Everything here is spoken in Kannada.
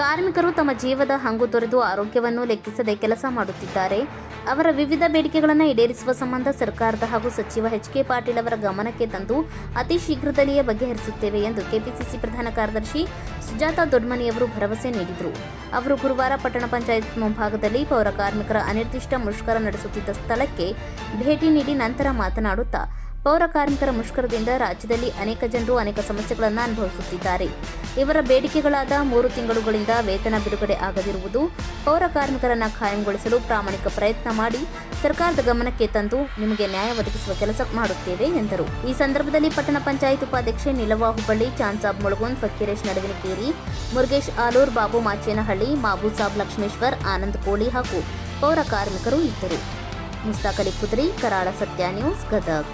ಕಾರ್ಮಿಕರು ತಮ್ಮ ಜೀವದ ಹಂಗು ತೊರೆದು ಆರೋಗ್ಯವನ್ನು ಲೆಕ್ಕಿಸದೆ ಕೆಲಸ ಮಾಡುತ್ತಿದ್ದಾರೆ. ಅವರ ವಿವಿಧ ಬೇಡಿಕೆಗಳನ್ನು ಈಡೇರಿಸುವ ಸಂಬಂಧ ಸರ್ಕಾರದ ಹಾಗೂ ಸಚಿವ ಎಚ್ ಕೆ ಪಾಟೀಲ್ ಅವರ ಗಮನಕ್ಕೆ ತಂದು ಅತಿ ಶೀಘ್ರದಲ್ಲಿಯೇ ಬಗೆಹರಿಸುತ್ತೇವೆ ಎಂದು ಕೆಪಿಸಿಸಿ ಪ್ರಧಾನ ಕಾರ್ಯದರ್ಶಿ ಸುಜಾತಾ ದೊಡ್ಮನಿಯವರು ಭರವಸೆ ನೀಡಿದರು. ಅವರು ಗುರುವಾರ ಪಟ್ಟಣ ಪಂಚಾಯತ್ ಮುಂಭಾಗದಲ್ಲಿ ಪೌರ ಕಾರ್ಮಿಕರ ಅನಿರ್ದಿಷ್ಟ ಮುಷ್ಕರ ನಡೆಸುತ್ತಿದ್ದ ಸ್ಥಳಕ್ಕೆ ಭೇಟಿ ನೀಡಿ ನಂತರ ಮಾತನಾಡುತ್ತಾ ಪೌರ ಕಾರ್ಮಿಕರ ಮುಷ್ಕರದಿಂದ ರಾಜ್ಯದಲ್ಲಿ ಅನೇಕ ಜನರು ಅನೇಕ ಸಮಸ್ಯೆಗಳನ್ನು ಅನುಭವಿಸುತ್ತಿದ್ದಾರೆ. ಇವರ ಬೇಡಿಕೆಗಳಾದ ಮೂರು ತಿಂಗಳುಗಳಿಂದ ವೇತನ ಬಿಡುಗಡೆ ಆಗದಿರುವುದು ಪೌರ ಕಾರ್ಮಿಕರನ್ನು ಖಾಯಂಗೊಳಿಸಲು ಪ್ರಾಮಾಣಿಕ ಪ್ರಯತ್ನ ಮಾಡಿ ಸರ್ಕಾರದ ಗಮನಕ್ಕೆ ತಂದು ನಿಮಗೆ ನ್ಯಾಯ ಒದಗಿಸುವ ಕೆಲಸ ಮಾಡುತ್ತೇವೆ, ಎಂದರು. ಈ ಸಂದರ್ಭದಲ್ಲಿ ಪಟ್ಟಣ ಪಂಚಾಯತ್ ಉಪಾಧ್ಯಕ್ಷೆ ನಿಲವಾ ಹುಬ್ಬಳ್ಳಿ, ಚಾನ್ಸಾಬ್ ಮುಳಗುಂದ್ ಫಕ್ಕೀರೇಶ್ ನಡುವಿನಕೇರಿ, ಮುರುಗೇಶ್ ಆಲೂರ್, ಬಾಬು ಮಾಚೇನಹಳ್ಳಿ ಮಾಬೂಸಾಬ್ ಲಕ್ಷ್ಮೇಶ್ವರ್, ಆನಂದ್ ಕೋಳಿ ಹಾಗೂ ಪೌರ ಕಾರ್ಮಿಕರು ಇದ್ದರು. ಮುಸ್ತಾಕ್ ಅಲಿ ಕುದ್ರಿ, ಕರಾಳ ಸತ್ಯ ನ್ಯೂಸ್, ಗದಗ್.